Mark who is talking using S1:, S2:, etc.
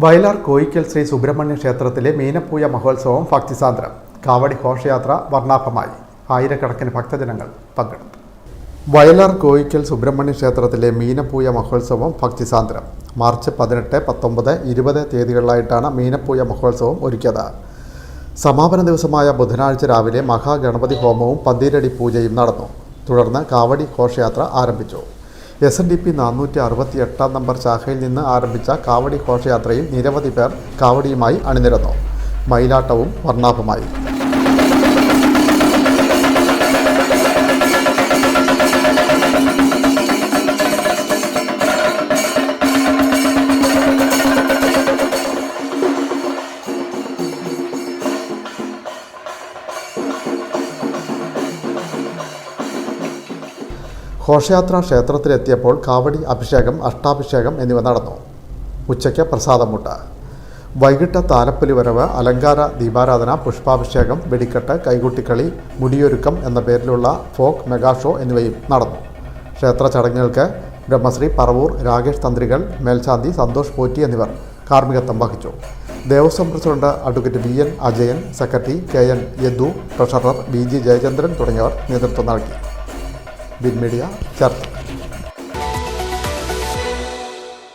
S1: വയലാർ കോയിക്കൽ ശ്രീ സുബ്രഹ്മണ്യ ക്ഷേത്രത്തിലെ മീനപ്പൂയ മഹോത്സവം ഭക്തിസാന്ദ്രം. കാവടി ഘോഷയാത്ര വർണാഭമായി. ആയിരക്കണക്കിന് ഭക്തജനങ്ങൾ പങ്കെടുത്തു. വയലാർ കോയിക്കൽ സുബ്രഹ്മണ്യ ക്ഷേത്രത്തിലെ മീനപ്പൂയ മഹോത്സവം ഭക്തിസാന്ദ്രം. മാർച്ച് പതിനെട്ട് പത്തൊമ്പത് ഇരുപത് തീയതികളിലായിട്ടാണ് മീനപ്പൂയ മഹോത്സവം ഒരുക്കിയത്. സമാപന ദിവസമായ ബുധനാഴ്ച രാവിലെ മഹാഗണപതി ഹോമവും പന്തീരടി പൂജയും നടന്നു. തുടർന്ന് കാവടി ഘോഷയാത്ര ആരംഭിച്ചു. എസ് എൻ ഡി പി നാനൂറ്റി അറുപത്തി എട്ടാം നമ്പർ ശാഖയിൽ നിന്ന് ആരംഭിച്ച കാവടി ഘോഷയാത്രയിൽ നിരവധി പേർ കാവടിയുമായി അണിനിരന്നു. മയിലാട്ടവും വർണാഭമായി. ഘോഷയാത്ര ക്ഷേത്രത്തിലെത്തിയപ്പോൾ കാവടി അഭിഷേകം അഷ്ടാഭിഷേകം എന്നിവ നടന്നു. ഉച്ചയ്ക്ക് പ്രസാദമുട്ട്. വൈകിട്ട് താലപ്പൊലി വരവ് അലങ്കാര ദീപാരാധന പുഷ്പാഭിഷേകം വെടിക്കെട്ട് കൈകുട്ടിക്കളി മുടിയൊരുക്കം എന്ന പേരിലുള്ള ഫോക്ക് മെഗാ ഷോ എന്നിവയും നടന്നു. ക്ഷേത്ര ചടങ്ങുകൾക്ക് ബ്രഹ്മശ്രീ പറവൂർ രാകേഷ് തന്ത്രികൾ മേൽശാന്തി സന്തോഷ് പോറ്റി എന്നിവർ കാർമ്മികത്വം വഹിച്ചു. Devaswom president advocate V N Ajayan secretary K N Yadu treasurer B G Jayachandran തുടങ്ങിയവർ നേതൃത്വം നൽകി. ബിൻ മീഡിയ ചർച്ച